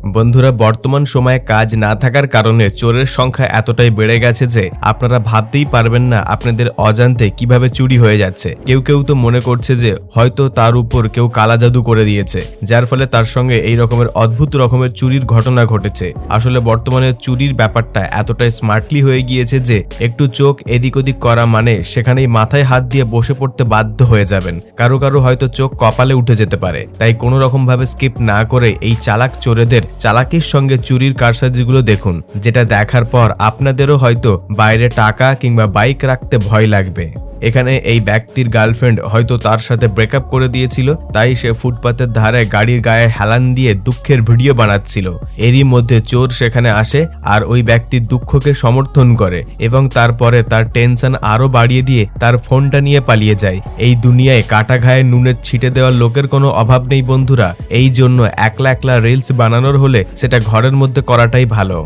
বন্ধুরা, বর্তমান সময়ে কাজ না থাকার কারণে চোরের সংখ্যা এতটাই বেড়ে গেছে যে আপনারা ভাবতেই পারবেন না আপনাদের অজান্তে কীভাবে চুরি হয়ে যাচ্ছে। কেউ কেউ তো মনে করছে যে হয়তো তার উপর কেউ কালা জাদু করে দিয়েছে, যার ফলে তার সঙ্গে এই রকমের অদ্ভুত রকমের চুরির ঘটনা ঘটেছে। আসলে বর্তমানে চুরির ব্যাপারটা এতটাই স্মার্টলি হয়ে গিয়েছে যে একটু চোখ এদিক ওদিক করা মানে সেখানেই মাথায় হাত দিয়ে বসে পড়তে বাধ্য হয়ে যাবেন। কারও কারও হয়তো চোখ কপালে উঠে যেতে পারে। তাই কোনো রকম ভাবে স্কিপ না করে এই চালাক চোরেদের চালাকির সঙ্গে চুরির কারসাজিগুলো দেখুন, যেটা দেখার পর আপনাদেরও হয়তো বাইরে টাকা কিংবা বাইক রাখতে ভয় লাগবে। এখানে এই ব্যক্তির গার্লফ্রেন্ড হয়তো তার সাথে ব্রেকআপ করে দিয়েছিল, তাই সে ফুটপাতের ধারে গাড়ির গায়ে হেলান দিয়ে দুঃখের ভিডিও বানাচ্ছিল। এরই মধ্যে চোর সেখানে আসে আর ওই ব্যক্তির দুঃখকে সমর্থন করে এবং তারপরে তার টেনশন আরও বাড়িয়ে দিয়ে তার ফোনটা নিয়ে পালিয়ে যায়। এই দুনিয়ায় কাটা ঘায়ে নুনের ছিটে দেওয়ার লোকের কোনো অভাব নেই বন্ধুরা। এই জন্য একলা একলা রিলস বানানোর হলে সেটা ঘরের মধ্যে করাটাই ভালো।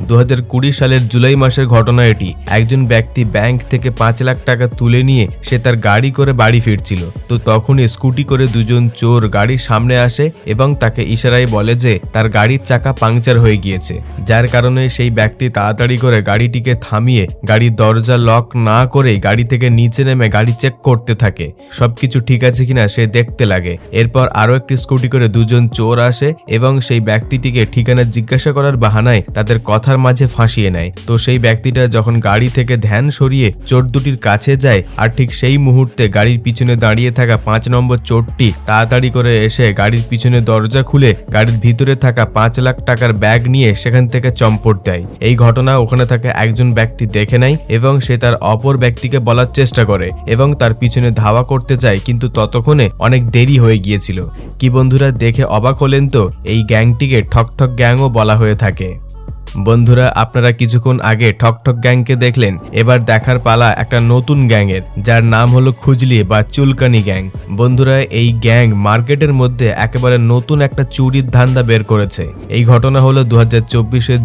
দু হাজার কুড়ি সালের জুলাই মাসের ঘটনা এটি। একজন ব্যক্তি ব্যাংক থেকে পাঁচ লাখ টাকা তুলে নিয়ে সে তার গাড়ি করে বাড়ি ফিরছিল। তো তখনই স্কুটি করে দুজন চোর গাড়ির সামনে আসে এবং তাকে ইশারায় বলে যে তার গাড়ির চাকা পাংচার হয়ে গিয়েছে। যার কারণে সেই ব্যক্তি তাড়াতাড়ি করে গাড়িটিকে থামিয়ে গাড়ির দরজা লক না করে গাড়ি থেকে নিচে নেমে গাড়ি চেক করতে থাকে। সবকিছু ঠিক আছে কিনা সে দেখতে লাগে। এরপর আরও একটি স্কুটি করে দুজন চোর আসে এবং সেই ব্যক্তিটিকে ঠিকানা জিজ্ঞাসা করার বাহানায় তাদের কথার মাঝে ফাঁসিয়ে নেয়। তো সেই ব্যক্তিটা যখন গাড়ি থেকে ধ্যান সরিয়ে চোর দুটির কাছে যায়, আর ঠিক সেই মুহূর্তে গাড়ির পিছনে দাঁড়িয়ে থাকা পাঁচ নম্বর চোরটি তাড়াতাড়ি করে এসে গাড়ির পিছনে দরজা খুলে গাড়ির ভিতরে থাকা পাঁচ লাখ টাকার ব্যাগ নিয়ে সেখান থেকে চম্পট দেয়। এই ঘটনা ওখানে থাকা একজন ব্যক্তি দেখে নেয় এবং সে তার অপর ব্যক্তিকে বলার চেষ্টা করে এবং তার পিছনে ধাওয়া করতে চায় কিন্তু ততক্ষণে অনেক দেরি হয়ে গিয়েছিল। কি বন্ধুরা দেখে অবাক হলেন তো? এই গ্যাংটিকে ঠকঠক গ্যাংও বলা হয়ে থাকে। বন্ধুরা, আপনারা কিছুক্ষণ আগে ঠকঠক গ্যাংকে দেখলেন, এবার দেখার পালা একটা নতুন গ্যাংয়ের, যার নাম হলো খুজলি বা চুলকানি গ্যাং। বন্ধুরা, এই গ্যাং মার্কেটের মধ্যে একেবারে নতুন একটা চুরির ধান্দা বের করেছে। এই ঘটনা হলো দু হাজার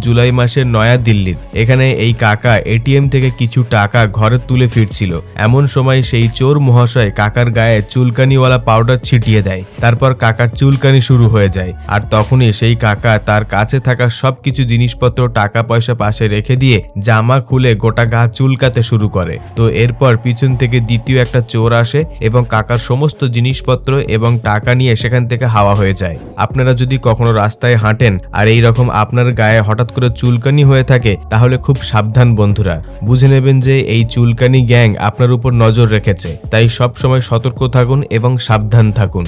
জুলাই মাসের নয়া দিল্লির এখানে এই কাকা এটিএম থেকে কিছু টাকা ঘরে তুলে ফিরছিল। এমন সময় সেই চোর মহাশয় কাকার গায়ে চুলকানিওয়ালা পাউডার ছিটিয়ে দেয়। তারপর কাকার চুলকানি শুরু হয়ে যায়। আর তখনই সেই কাকা তার কাছে থাকা সবকিছু জিনিসপত্র টাকা পয়সা পাশে রেখে দিয়ে জামা খুলে গোটা গা চুলকাতে শুরু করে। তো এরপর পিছন থেকে দ্বিতীয় একটা চোর আসে এবং কাকার সমস্ত জিনিসপত্র এবং টাকা নিয়ে সেখান থেকে হাওয়া হয়ে যায়। আপনারা যদি কখনো রাস্তায় হাঁটেন আর এই রকম আপনার গায়ে হঠাৎ করে চুলকানি হয়ে থাকে, তাহলে খুব সাবধান বন্ধুরা। বুঝে নেবেন যে এই চুলকানি গ্যাং আপনার উপর নজর রেখেছে। তাই সব সময় সতর্ক থাকুন এবং সাবধান থাকুন।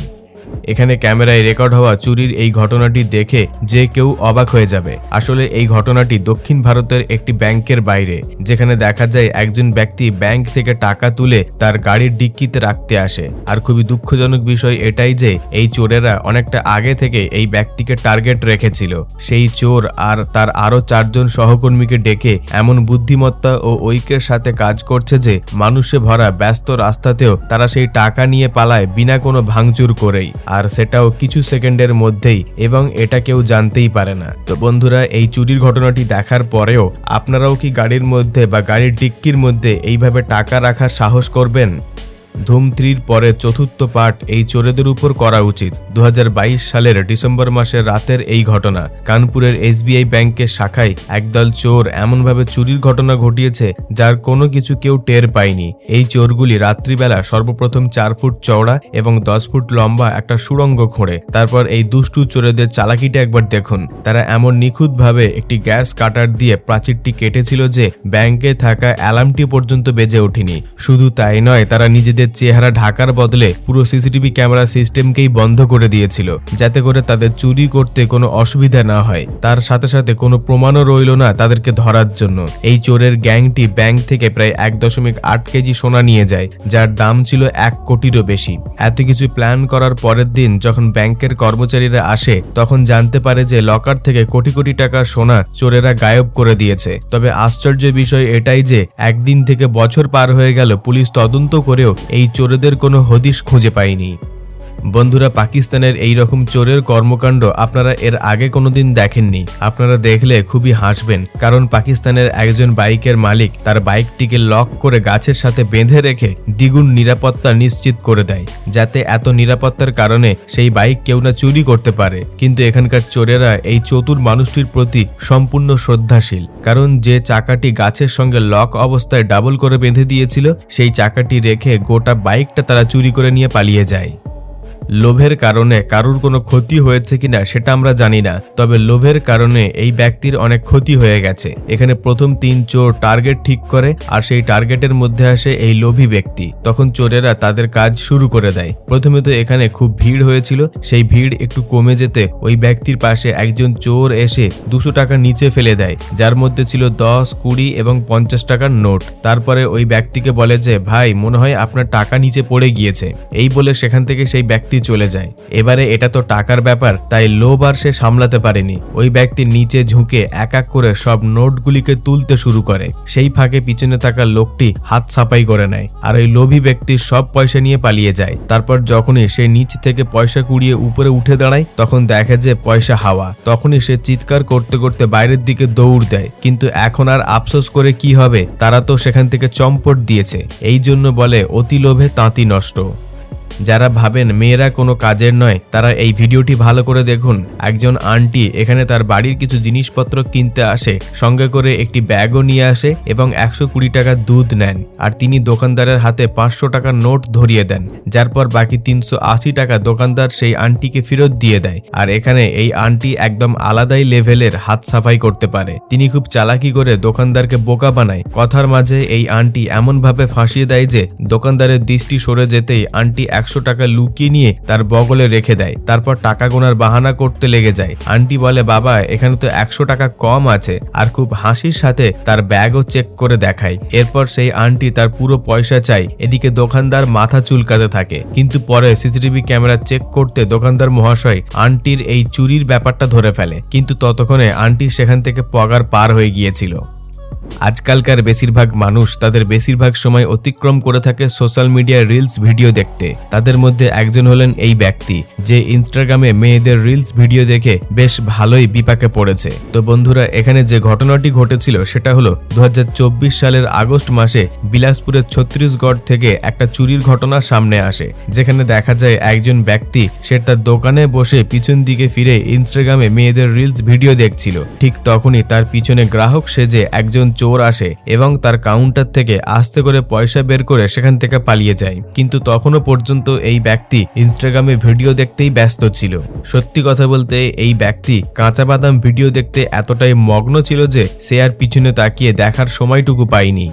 এখানে ক্যামেরায় রেকর্ড হওয়া চুরির এই ঘটনাটি দেখে যে কেউ অবাক হয়ে যাবে। আসলে এই ঘটনাটি দক্ষিণ ভারতের একটি ব্যাংকের বাইরে, যেখানে দেখা যায় একজন ব্যক্তি ব্যাংক থেকে টাকা তুলে তার গাড়ির ডিক্কিতে রাখতে আসে। আর খুবই দুঃখজনক বিষয় এটাই যে, এই চোরেরা অনেকটা আগে থেকে এই ব্যক্তিকে টার্গেট রেখেছিল। সেই চোর আর তার আরও চারজন সহকর্মীকে ডেকে এমন বুদ্ধিমত্তা ও ঐক্যের সাথে কাজ করছে যে, মানুষে ভরা ব্যস্ত রাস্তাতেও তারা সেই টাকা নিয়ে পালায় বিনা কোনো ভাঙচুর করেই। আর সেটাও কিছু সেকেন্ডের মধ্যেই এবং এটা কেউ জানতেই পারে না। তো বন্ধুরা, এই চুরির ঘটনাটি দেখার পরেও আপনারাও কি গাড়ির মধ্যে বা গাড়ির ডিক্কির মধ্যে এইভাবে টাকা রাখার সাহস করবেন? ধুম থ্রির পরে চতুর্থ পার্ট এই চোরেদের উপর করা উচিত। দু হাজার বাইশ সালের ডিসেম্বর মাসের রাতের এই ঘটনা। কানপুরের এসবিআই ব্যাংকের শাখায় একদল চোর এমনভাবে চুরির ঘটনা ঘটিয়েছে, যার কোনো কিছু কেউ টের পায়নি। এই চোরগুলি রাত্রিবেলা সর্বপ্রথম চার ফুট চওড়া এবং দশ ফুট লম্বা একটা সুড়ঙ্গ খোঁড়ে। তারপর এই দুষ্টু চোরেদের চালাকিটা একবার দেখুন। তারা এমন নিখুঁতভাবে একটি গ্যাস কাটার দিয়ে প্রাচীরটি কেটেছিল যে ব্যাংকে থাকা অ্যালার্মটি পর্যন্ত বেজে ওঠেনি। শুধু তাই নয়, তারা নিজেদের নিজেদের চেহারা ঢাকার বদলে পুরো সিসিটিভি ক্যামেরা সিস্টেমকেই বন্ধ করে দিয়েছিল, যাতে করে তাদের চুরি করতে কোনো অসুবিধা না হয়। তার সাথে সাথে কোনো প্রমাণও রইল না তাদেরকে ধরার জন্য। এই চোরের গ্যাংটি ব্যাংক থেকে প্রায় এক দশমিক আট কেজি সোনা নিয়ে যায়, যার দাম ছিল এক কোটিরও বেশি। এত কিছু প্ল্যান করার পরের দিন যখন ব্যাংকের কর্মচারীরা আসে, তখন জানতে পারে যে লকার থেকে কোটি কোটি টাকার সোনা চোরেরা গায়েব করে দিয়েছে। তবে আশ্চর্যের বিষয় এটাই যে, একদিন থেকে বছর পার হয়ে গেল, পুলিশ তদন্ত করেও এই চোরেদের কোনো হদিশ খুঁজে পায়নি বন্ধুরা, পাকিস্তানের এই রকম চোরের কর্মকাণ্ড আপনারা এর আগে কোনোদিন দেখেননি। আপনারা দেখলে খুবই হাসবেন, কারণ পাকিস্তানের একজন বাইকের মালিক তার বাইকটিকে লক করে গাছের সাথে বেঁধে রেখে দ্বিগুণ নিরাপত্তা নিশ্চিত করে দেয়, যাতে এত নিরাপত্তার কারণে সেই বাইক কেউ না চুরি করতে পারে। কিন্তু এখানকার চোরেরা এই চতুর মানুষটির প্রতি সম্পূর্ণ শ্রদ্ধাশীল, কারণ যে চাকাটি গাছের সঙ্গে লক অবস্থায় ডাবল করে বেঁধে দিয়েছিল, সেই চাকাটি রেখে গোটা বাইকটা তারা চুরি করে নিয়ে পালিয়ে যায়। লোভের কারণে কারুর কোনো ক্ষতি হয়েছে কিনা সেটা আমরা জানি না, তবে লোভের কারণে এই ব্যক্তির অনেক ক্ষতি হয়ে গেছে। এখানে প্রথম তিন চোর টার্গেট ঠিক করে, আর সেই টার্গেটের মধ্যে আসে এই লোভী ব্যক্তি। তখন চোরেরা তাদের কাজ শুরু করে দেয়। প্রথমে তো এখানে খুব ভিড় হয়েছিল, সেই ভিড় একটু কমে যেতে ওই ব্যক্তির পাশে একজন চোর এসে দুশো টাকা নিচে ফেলে দেয়, যার মধ্যে ছিল দশ, কুড়ি এবং পঞ্চাশ টাকার নোট। তারপরে ওই ব্যক্তিকে বলে যে, ভাই, মনে হয় আপনার টাকা নিচে পড়ে গিয়েছে। এই বলে সেখান থেকে সেই ব্যক্তি চলে যায়। এবারে এটা তো টাকার ব্যাপার, তাই লোভ আর সে সামলাতে পারেনি। ওই ব্যক্তি নিচে ঝুঁকে এক এক করে সব নোটগুলিকে তুলতে শুরু করে। সেই ফাঁকে পিছনে থাকা লোকটি হাত ছাপাই করে নেয় আর ওই লোভী ব্যক্তি সব পয়সা নিয়ে পালিয়ে যায়। তারপর যখনই সে নিচ থেকে পয়সা কুড়িয়ে উপরে উঠে দাঁড়ায়, তখন দেখে যে পয়সা হাওয়া। তখনই সে চিৎকার করতে করতে বাইরের দিকে দৌড় দেয়। কিন্তু এখন আর আফসোস করে কি হবে, তারা তো সেখান থেকে চম্পট দিয়েছে। এই জন্য বলে, অতি লোভে তাঁতি নষ্ট। যারা ভাবেন মেয়েরা কোনো কাজের নয়, তারা এই ভিডিওটি ভালো করে দেখুন। একজন আন্টি এখানে তার বাড়ির কিছু জিনিসপত্র কিনতে আসে, সঙ্গে করে একটি ব্যাগও নিয়ে আসে এবং একশো কুড়ি টাকা দুধ নেন। আর তিনি দোকানদারের হাতে পাঁচশো টাকার নোট ধরিয়ে দেন, যার পর বাকি তিনশো আশি টাকা দোকানদার সেই আন্টিকে ফেরত দিয়ে দেয়। আর এখানে এই আন্টি একদম আলাদাই লেভেলের হাত সাফাই করতে পারে। তিনি খুব চালাকি করে দোকানদারকে বোকা বানায়। কথার মাঝে এই আন্টি এমনভাবে ফাঁসিয়ে দেয় যে, দোকানদারের দৃষ্টি সরে যেতেই আন্টি একশো টাকা লুকিয়ে নিয়ে তার বগলে রেখে দেয়। তারপর টাকা গোনার বাহানা করতে লেগে যায়। আন্টি বলে, বাবা, এখানে তো একশো টাকা কম আছে। আর খুব হাসির সাথে তার ব্যাগও চেক করে দেখায়। এরপর সেই আন্টি তার পুরো পয়সা চাই এদিকে দোকানদার মাথা চুলকাতে থাকে। কিন্তু পরে সিসিটিভি ক্যামেরা চেক করতে দোকানদার মহাশয় আন্টির এই চুরির ব্যাপারটা ধরে ফেলে। কিন্তু ততক্ষণে আন্টি সেখান থেকে পগার পার হয়ে গিয়েছিল। আজকালকার বেশিরভাগ মানুষ তাদের বেশিরভাগ সময় অতিক্রম করে থাকে সোশ্যাল মিডিয়ায় রিলস ভিডিও দেখতে। তাদের মধ্যে একজন হলেন এই ব্যক্তি, যে ইনস্টাগ্রামে মেয়েদের রিলস ভিডিও দেখে বেশ ভালোই বিপাকে পড়েছে। তো বন্ধুরা, এখানে যে ঘটনাটি ঘটেছিল সেটা হলো দু হাজার চব্বিশ সালের আগস্ট মাসে বিলাসপুরের ছত্রিশগড় থেকে একটা চুরির ঘটনা সামনে আসে। যেখানে দেখা যায় একজন ব্যক্তি সে তার দোকানে বসে পিছন দিকে ফিরে ইনস্টাগ্রামে মেয়েদের রিলস ভিডিও দেখছিল। ঠিক তখনই তার পিছনে গ্রাহক সেজে একজন চোর আসে এবং তার কাউন্টার থেকে আস্তে করে পয়সা বের করে সেখান থেকে পালিয়ে যায়। কিন্তু তখনও পর্যন্ত এই ব্যক্তি ইনস্টাগ্রামে ভিডিও দেখতেই ব্যস্ত ছিল। সত্যি কথা বলতে, এই ব্যক্তি কাঁচা বাদাম ভিডিও দেখতে এতটাই মগ্ন ছিল যে সে আর পিছনে তাকিয়ে দেখার সময়টুকু পায়নি।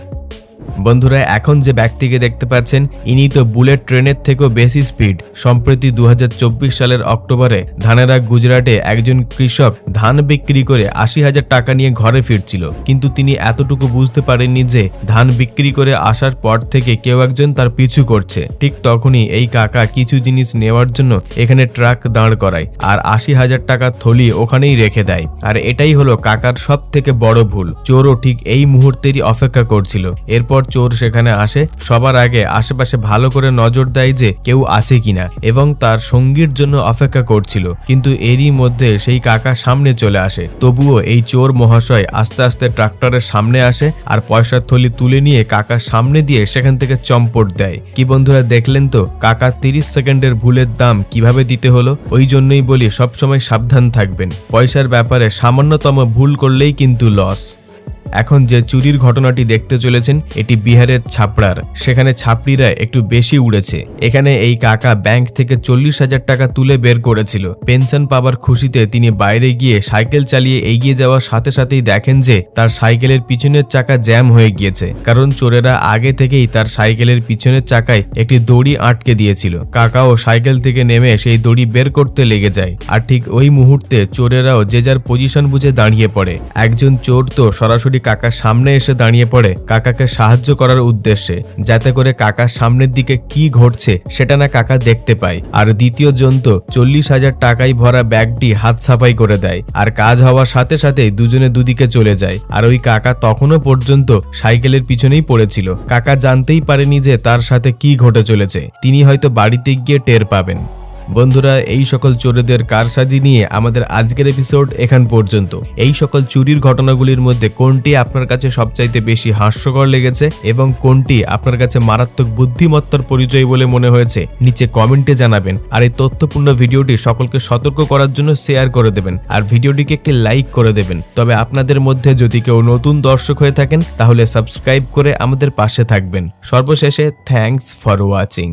বন্ধুরা, এখন যে ব্যক্তিকে দেখতে পাচ্ছেন, ইনি তো বুলেট ট্রেনের থেকেও বেশি স্পিড সম্প্রতি দুই হাজার চব্বিশ সালের অক্টোবরে ধানেরা গুজরাটে একজন কৃষক ধান বিক্রি করে আশি হাজার টাকা নিয়ে ঘরে ফিরছিল। কিন্তু তিনি এতটুকু বুঝতে পারেননি যে, ধান বিক্রি করে আসার পর থেকে কেউ একজন তার পিছু করছে। ঠিক তখনই এই কাকা কিছু জিনিস নেওয়ার জন্য এখানে ট্রাক দাঁড় করায় আর আশি হাজার টাকা থলি ওখানেই রেখে দেয়। আর এটাই হলো কাকার সব থেকে বড় ভুল। চোরও ঠিক এই মুহূর্তেরই অপেক্ষা করছিল। এরপর চোর সেখানে আসে। সবার আগে আশেপাশে ভালো করে নজর দেয় যে কেউ আছে কিনা এবং তার সঙ্গীর জন্য অপেক্ষা করছিল। কিন্তু এরই মধ্যে সেই কাকা সামনে চলে আসে। তবুও এই চোর মহাশয় আস্তে আস্তে ট্রাক্টরের সামনে আসে আর পয়সার থলি তুলে নিয়ে কাকার সামনে দিয়ে সেখান থেকে চম্পট দেয়। কি বন্ধুরা দেখলেন তো? কাকা তিরিশ সেকেন্ডের ভুলের দাম কীভাবে দিতে হলো? ওই জন্যই বলি সবসময় সাবধান থাকবেন। পয়সার ব্যাপারে সামান্যতম ভুল করলেই কিন্তু লস এখন যে চুরির ঘটনাটি দেখতে চলেছেন, এটি বিহারের ছাপড়ার। সেখানে ছাপড়িরা একটু বেশি উড়েছে। এখানে এই কাকা ব্যাংক থেকে চল্লিশ হাজার টাকা তুলে বের করেছিল। পেনশন পাবার খুশিতে তিনি বাইরে গিয়ে সাইকেল চালিয়ে এগিয়ে যাওয়ার সাথে সাথেই দেখেন যে, তার সাইকেলের পিছনের চাকা জ্যাম হয়ে গিয়েছে। কারণ চোরেরা আগে থেকেই তার সাইকেলের পিছনের চাকায় একটি দড়ি আটকে দিয়েছিল। কাকাও সাইকেল থেকে নেমে সেই দড়ি বের করতে লেগে যায়। আর ঠিক ওই মুহূর্তে চোরেরাও যে যার পজিশন বুঝে দাঁড়িয়ে পড়ে। একজন চোর তো সরাসরি কাকার সামনে এসে দাঁড়িয়ে পড়ে কাকাকে সাহায্য করার উদ্দেশ্যে, যাতে করে কাকার সামনের দিকে কি ঘটছে সেটা না কাকা দেখতে পায়। আর দ্বিতীয় জন্তু চল্লিশ হাজার টাকায় ভরা ব্যাগটি হাত সাফাই করে দেয় আর কাজ হওয়ার সাথে সাথে দুজনে দুদিকে চলে যায়। আর ওই কাকা তখনও পর্যন্ত সাইকেলের পিছনেই পড়েছিল। কাকা জানতেই পারেনি যে তার সাথে কি ঘটে চলেছে। তিনি হয়তো বাড়িতে গিয়ে টের পাবেন। বন্ধুরা, এই সকল চোরেদের কারসাজি নিয়ে আমাদের আজকের এপিসোড এখান পর্যন্ত। এই সকল চুরির ঘটনাগুলির মধ্যে কোনটি আপনার কাছে সবচাইতে বেশি হাস্যকর লেগেছে এবং কোনটি আপনার কাছে মারাত্মক বুদ্ধিমত্তার পরিচয় বলে মনে হয়েছে, নিচে কমেন্টে জানাবেন। আর এই তথ্যপূর্ণ ভিডিওটি সকলকে সতর্ক করার জন্য শেয়ার করে দেবেন। আর ভিডিওটিকে একটি লাইক করে দেবেন। তবে আপনাদের মধ্যে যদি কেউ নতুন দর্শক হয়ে থাকেন, তাহলে সাবস্ক্রাইব করে আমাদের পাশে থাকবেন। সর্বশেষে থ্যাঙ্কস ফর ওয়াচিং